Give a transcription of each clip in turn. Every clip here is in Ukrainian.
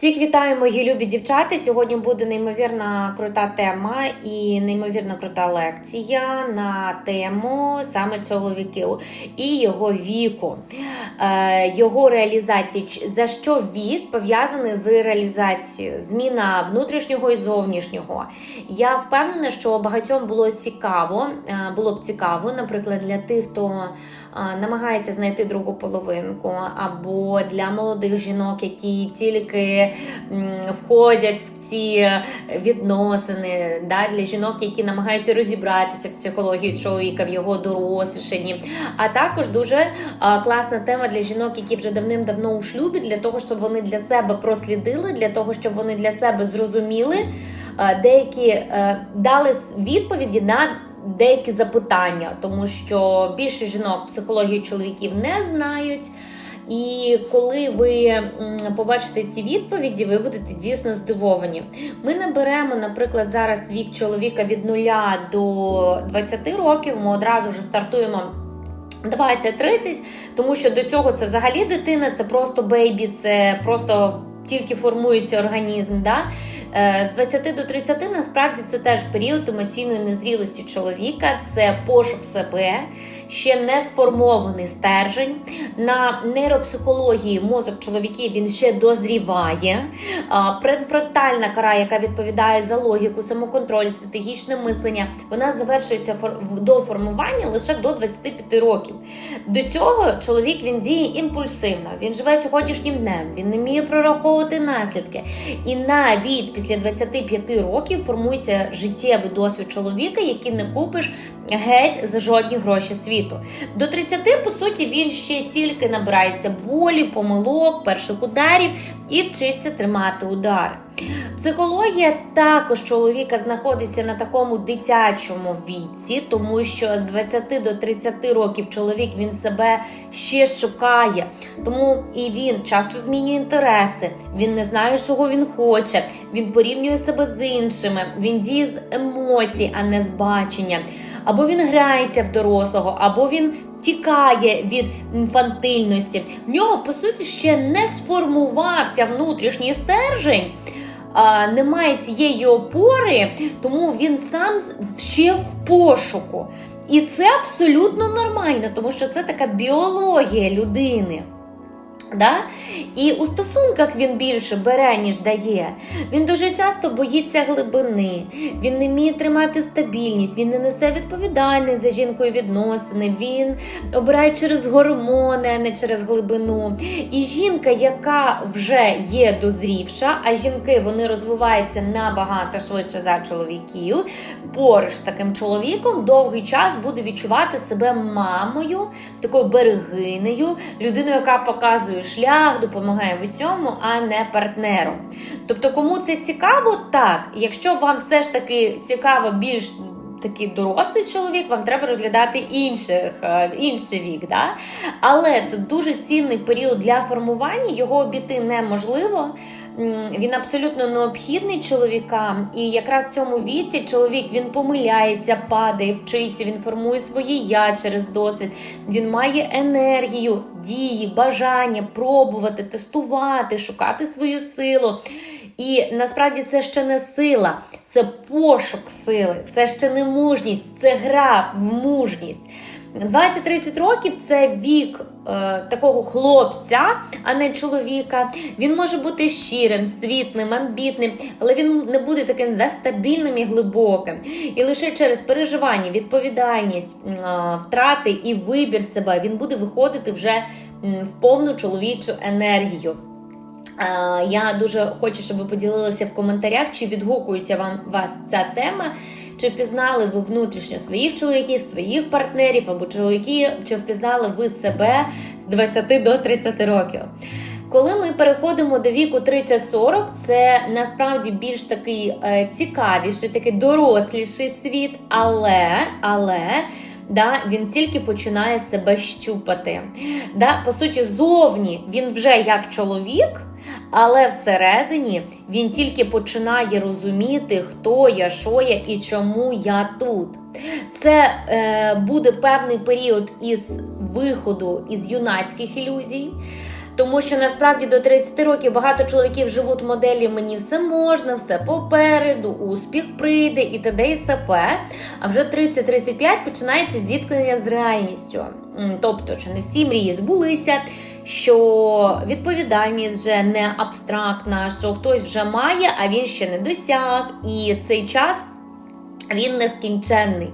Всіх вітаю, мої любі дівчата. Сьогодні буде неймовірна крута тема і неймовірно крута лекція на тему саме чоловіків і його віку, е, його реалізації. За що вік пов'язаний з реалізацією, зміна внутрішнього і зовнішнього. Я впевнена, що багатьом було цікаво, е, було б цікаво, наприклад, для тих, хто намагається знайти другу половинку, або для молодих жінок, які тільки входять в ці відносини, да, для жінок, які намагаються розібратися в психології чоловіка, в його дорослішанні. А також дуже класна тема для жінок, які вже давним-давно у шлюбі, для того, щоб вони для себе прослідили, для того, щоб вони для себе зрозуміли. Деякі е, дали відповіді на деякі запитання, тому що більше жінок психологію чоловіків не знають. І коли ви побачите ці відповіді, ви будете дійсно здивовані. Ми не беремо, наприклад, зараз вік чоловіка від 0 до 20 років. Ми одразу ж стартуємо. 20-30, тому що до цього це взагалі дитина, це просто бейбі, це просто тільки формується організм. Да? Е, З 20 до 30 насправді це теж період емоційної незрілості чоловіка, це пошук себе, ще не сформований стержень. На нейропсихології мозок чоловіків він ще дозріває. Предфронтальна кора, яка відповідає за логіку, самоконтроль, стратегічне мислення, вона завершується до формування лише до 25 років. До цього чоловік він діє імпульсивно, він живе сьогоднішнім днем, він не вміє прораховувати наслідки. І навіть після 25 років формується життєвий досвід чоловіка, який не купиш геть за жодні гроші світу. До 30, по суті, він ще тільки набирається болі, помилок, перших ударів і вчиться тримати удар. Психологія також чоловіка знаходиться на такому дитячому віці, тому що з 20 до 30 років чоловік він себе ще шукає. Тому і він часто змінює інтереси, він не знає, чого він хоче, він порівнює себе з іншими, він діє з емоцій, а не з бачення. Або він грається в дорослого, або він тікає від інфантильності. В нього, по суті, ще не сформувався внутрішній стержень. А, немає цієї опори, тому він сам ще в пошуку. І це абсолютно нормально, тому що це така біологія людини. Да? І у стосунках він більше бере, ніж дає. Він дуже часто боїться глибини, він не вміє тримати стабільність, він не несе відповідальність за жінкою відносини, він обирає через гормони, а не через глибину. І жінка, яка вже є дозрівша, а жінки вони розвиваються набагато швидше за чоловіків, поруч з таким чоловіком довгий час буде відчувати себе мамою, такою берегинею, людиною, яка показує шлях, допомагає в цьому, а не партнеру. Тобто, кому це цікаво, так. Якщо вам все ж таки цікаво більш такий дорослий чоловік, вам треба розглядати інших, е, інший вік. Да? Але це дуже цінний період для формування, його обійти неможливо. Він абсолютно необхідний чоловікам, і якраз в цьому віці чоловік він помиляється, падає, вчиться, він формує своє я через досвід. Він має енергію, дії, бажання пробувати, тестувати, шукати свою силу. І насправді це ще не сила, це пошук сили, це ще не мужність, це гра в мужність. 20-30 років це вік е, такого хлопця, а не чоловіка. Він може бути щирим, світлим, амбітним, але він не буде таким нестабільним і глибоким. І лише через переживання, відповідальність, е, втрати і вибір себе він буде виходити вже в повну чоловічу енергію. Я дуже хочу, щоб ви поділилися в коментарях, чи відгукується вам вас ця тема, чи впізнали ви внутрішньо своїх чоловіків, своїх партнерів або чоловіки, чи впізнали ви себе з 20 до 30 років. Коли ми переходимо до віку 30-40, це насправді більш такий е, цікавіший, такий доросліший світ, але, але да, він тільки починає себе щупати. Да, по суті, зовні він вже як чоловік, але всередині він тільки починає розуміти, хто я, що я і чому я тут. Це е, буде певний період із виходу із юнацьких ілюзій. Тому що насправді до 30 років багато чоловіків живуть в моделі мені все можна, все попереду, успіх прийде і т.д. і с.п. А вже 30-35 починається зіткнення з реальністю. Тобто, що не всі мрії збулися, що відповідальність вже не абстрактна, що хтось вже має, а він ще не досяг. І цей час він нескінченний.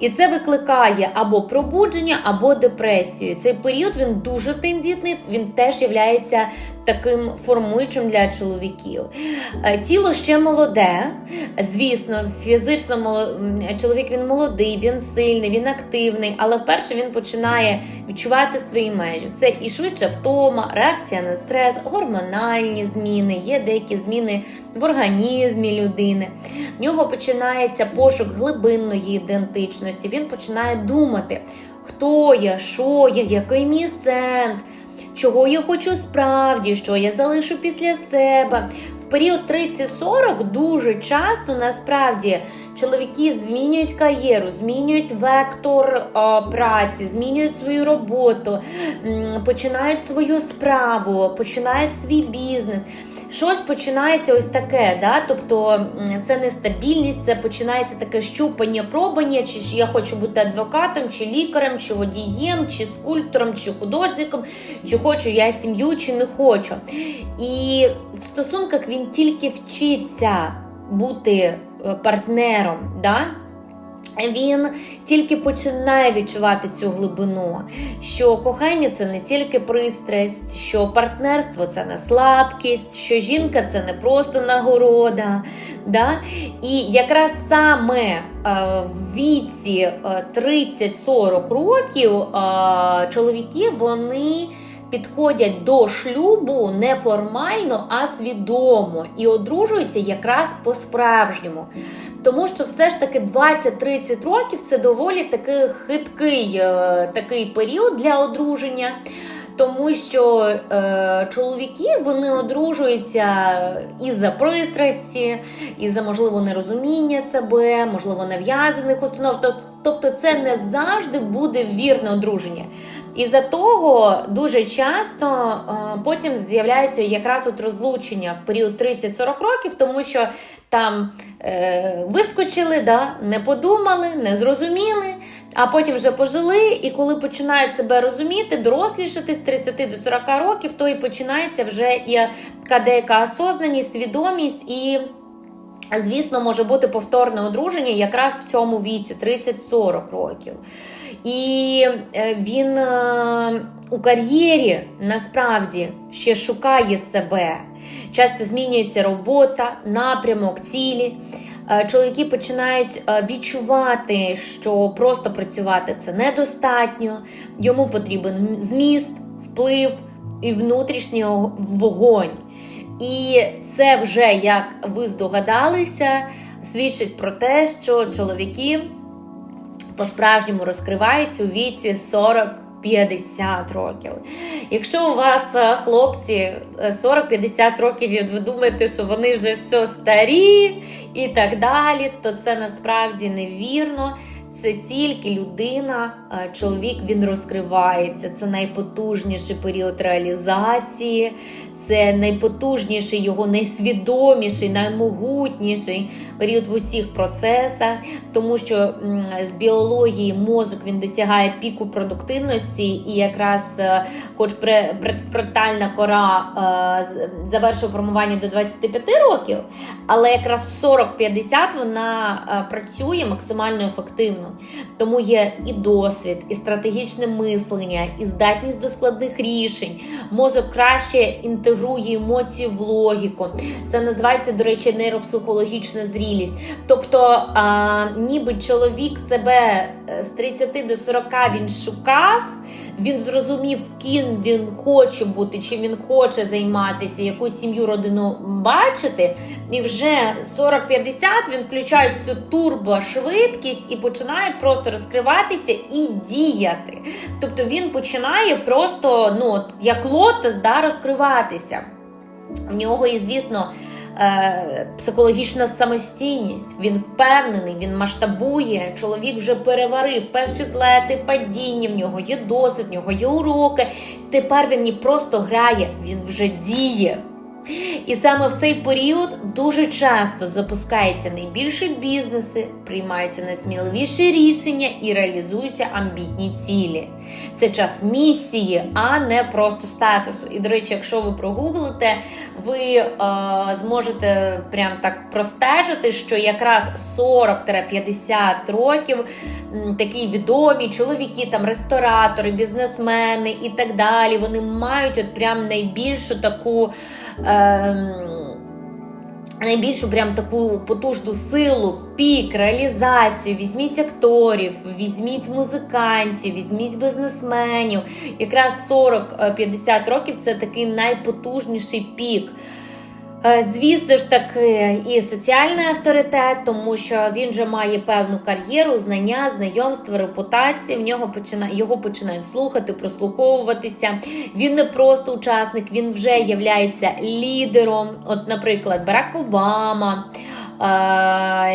І це викликає або пробудження, або депресію. Цей період він дуже тендітний, він теж є таким формуючим для чоловіків. Е, Тіло ще молоде, звісно, фізично чоловік він молодий, він сильний, він активний, але вперше він починає відчувати свої межі. Це і швидше втома, реакція на стрес, гормональні зміни, є деякі зміни в організмі людини. В нього починається пошук глибинної ідентичності. Він починає думати, хто я, що я, який мій сенс, чого я хочу справді, що я залишу після себе. В період 30-40 дуже часто насправді чоловіки змінюють кар'єру, змінюють вектор о, праці, змінюють свою роботу, починають свою справу, починають свій бізнес. Щось починається ось таке, да? тобто це нестабільність, це починається таке щупання, пробання, чи ж я хочу бути адвокатом, чи лікарем, чи водієм, чи скульптором, чи художником, чи хочу я сім'ю, чи не хочу. І в стосунках він тільки вчиться бути е, партнером. Да? Він тільки починає відчувати цю глибину, що кохання це не тільки пристрасть, що партнерство це не слабкість, що жінка це не просто нагорода. Да? І якраз саме е, в віці е, 30-40 років е, чоловіки вони підходять до шлюбу не формально, а свідомо і одружуються якраз по-справжньому. Тому що все ж таки 20-30 років це доволі такий хиткий е, такий період для одруження. Тому що е, чоловіки вони одружуються і за пристрасті, і за можливо нерозуміння себе, можливо, нав'язаних установ. Тобто, це не завжди буде вірне одруження. І за того дуже часто е, потім з'являються якраз от розлучення в період 30-40 років, тому що там е, вискочили, да, не подумали, не зрозуміли, а потім вже пожили. І коли починають себе розуміти, дорослішати з 30 до 40 років, то і починається вже і така деяка осознаність, свідомість і. Звісно, може бути повторне одруження якраз в цьому віці 30-40 років. І е, він е, у кар'єрі насправді ще шукає себе. Часто змінюється робота, напрямок, цілі. Е, Чоловіки починають відчувати, що просто працювати це недостатньо, йому потрібен зміст, вплив і внутрішній вогонь. І це вже, як ви здогадалися, свідчить про те, що чоловіки по-справжньому розкриваються у віці 40-50 років. Якщо у вас е, хлопці е, 40-50 років, і ви думаєте, що вони вже все старі і так далі, то це насправді невірно. Це тільки людина, е, чоловік він розкривається. Це найпотужніший період реалізації, це найпотужніший його найсвідоміший, наймогутніший період в усіх процесах, тому що з біології мозок він досягає піку продуктивності, і якраз, е, хоч пре- предфронтальна кора е, завершує формування до 25 років, але якраз в 40-50 вона е, працює максимально ефективно. Тому є і досвід, і стратегічне мислення, і здатність до складних рішень. Мозок краще інтегрує емоції в логіку. Це називається, до речі, нейропсихологічна зрілість. Тобто, а, ніби чоловік себе е, з 30 до 40 він шукав, він зрозумів, ким він хоче бути, чим він хоче займатися, яку сім'ю родину бачити. І вже 40-50 він включає цю турбошвидкість і починає просто розкриватися і діяти. Тобто він починає просто, ну, як лотос, да, розкриватися. В нього є, звісно, е, психологічна самостійність. Він впевнений, він масштабує. Чоловік вже переварив перші злети, падіння. В нього є досвід, в нього є уроки. Тепер він не просто грає, він вже діє. І саме в цей період дуже часто запускаються найбільші бізнеси, приймаються найсміливіші рішення і реалізуються амбітні цілі. Це час місії, а не просто статусу. І, до речі, якщо ви прогуглите, ви е, зможете прям так простежити, що якраз 40-50 років такі відомі чоловіки, там ресторатори, бізнесмени і так далі. Вони мають от прям найбільшу таку. Ем, Найбільшу прям таку потужну силу, пік, реалізацію. Візьміть акторів, візьміть музикантів, візьміть бізнесменів. Якраз 40-50 років це такий найпотужніший пік. Е, Звісно ж таки, і соціальний авторитет, тому що він вже має певну кар'єру, знання, знайомства, репутацію. В нього починає його починають слухати, прослуховуватися. Він не просто учасник, він вже являється лідером. От, наприклад, Барак Обама.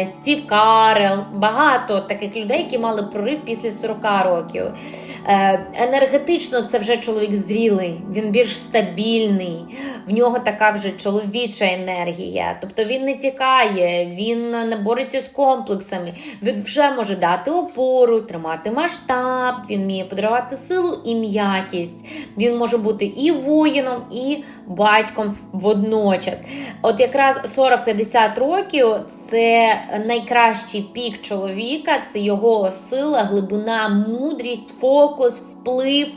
Стів Карел, багато таких людей, які мали прорив після 40 років. Е, Енергетично це вже чоловік зрілий, він більш стабільний, в нього така вже чоловіча енергія. Тобто він не тікає, він не бореться з комплексами. Він вже може дати опору, тримати масштаб, він вміє подарувати силу і м'якість. Він може бути і воїном, і батьком водночас. От якраз 40-50 років це найкращий пік чоловіка, це його сила, глибина, мудрість, фокус, вплив.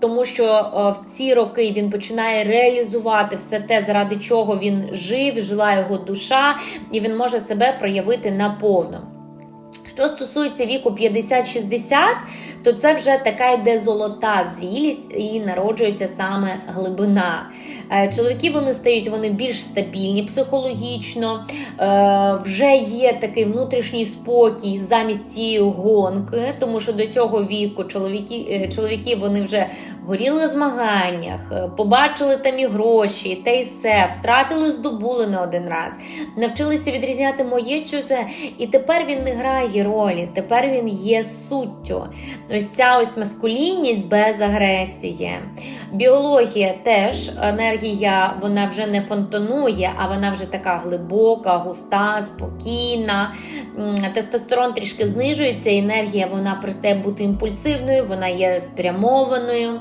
Тому що е, в ці роки він починає реалізувати все те, заради чого він жив, жила його душа, і він може себе проявити наповно. Що стосується віку 50-60, то це вже така йде золота зрілість і народжується саме глибина. Е, Чоловіки вони стають вони більш стабільні психологічно, е, вже є такий внутрішній спокій замість цієї гонки, тому що до цього віку чоловіки, е, чоловіки вони вже горіли в змаганнях, побачили там і гроші, те й все, втратили, здобули не один раз, навчилися відрізняти моє чуже, і тепер він не грає ролі, тепер він є суттю. Ось ця ось маскулінність без агресії. Біологія теж енергія, вона вже не фонтанує, а вона вже така глибока, густа, спокійна. Тестостерон трішки знижується, енергія вона перестає бути імпульсивною, вона є спрямованою.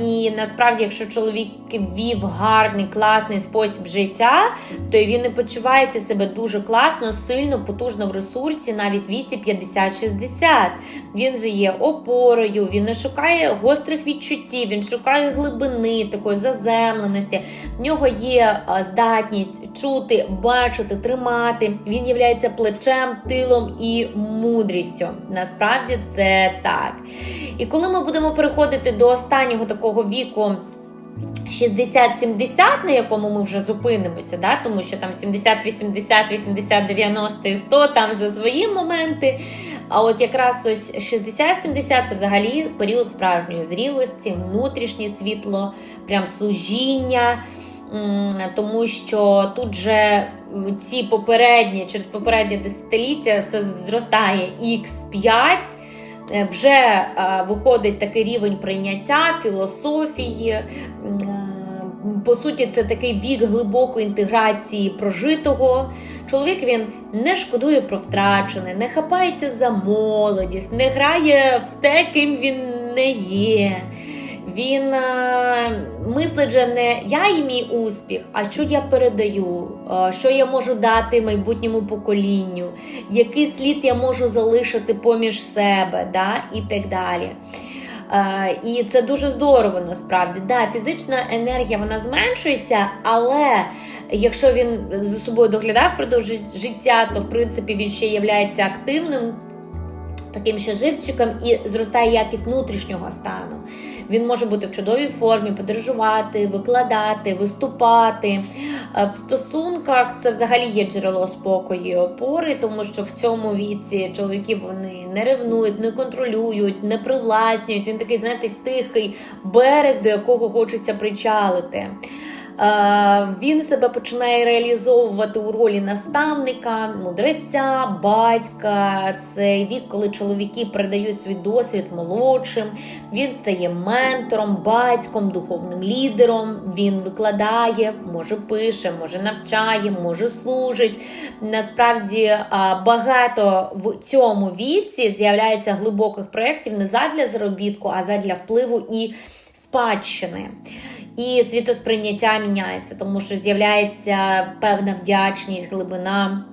І насправді, якщо чоловік вів гарний, класний спосіб життя, то він і почувається себе дуже класно, сильно, потужно в ресурсі, навіть віці 50-60. Він же є опорою, він не шукає гострих відчуттів, він шукає глибини, такої заземленості. В нього є здатність чути, бачити, тримати. Він є плечем, тилом і мудрістю. Насправді це так. І коли ми будемо переходити до останнього такого віку. 60-70, на якому ми вже зупинимося, да? тому що там 70, 80, 80, 90 і 100, там вже свої моменти. А от якраз ось 60-70 це взагалі період справжньої зрілості, внутрішнє світло, прям служіння. Тому що тут же ці попередні, через попереднє десятиліття все зростає X5. Е, Вже е, виходить такий рівень прийняття, філософії. По суті, це такий вік глибокої інтеграції прожитого. Чоловік він не шкодує про втрачене, не хапається за молодість, не грає в те, ким він не є. Він е, мислить же не я і мій успіх, а що я передаю, е, що я можу дати майбутньому поколінню, який слід я можу залишити поміж себе, да, і так далі. Е, і це дуже здорово насправді. Да, фізична енергія вона зменшується, але якщо він за собою доглядав впродовж життя, то в принципі він ще є активним. Таким ще живчиком і зростає якість внутрішнього стану. Він може бути в чудовій формі, подорожувати, викладати, виступати. Е, В стосунках це взагалі є джерело спокою і опори, тому що в цьому віці чоловіки вони не ревнують, не контролюють, не привласнюють. Він такий, знаєте, тихий берег, до якого хочеться причалити. Він себе починає реалізовувати у ролі наставника, мудреця, батька. Це вік, коли чоловіки передають свій досвід молодшим. Він стає ментором, батьком, духовним лідером. Він викладає, може пише, може навчає, може служить. Насправді багато в цьому віці з'являється глибоких проєктів не задля заробітку, а задля впливу і спадщини. І світосприйняття міняється, тому що з'являється певна вдячність, глибина,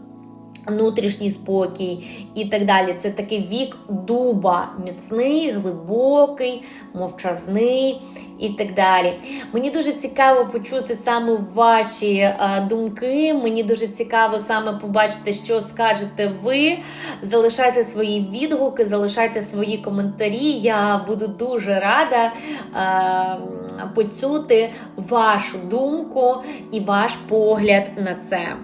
внутрішній спокій і так далі. Це такий вік дуба, міцний, глибокий, мовчазний і так далі. Мені дуже цікаво почути саме ваші е, думки. Мені дуже цікаво саме побачити, що скажете ви. Залишайте свої відгуки, залишайте свої коментарі. Я буду дуже рада е, почути вашу думку і ваш погляд на це.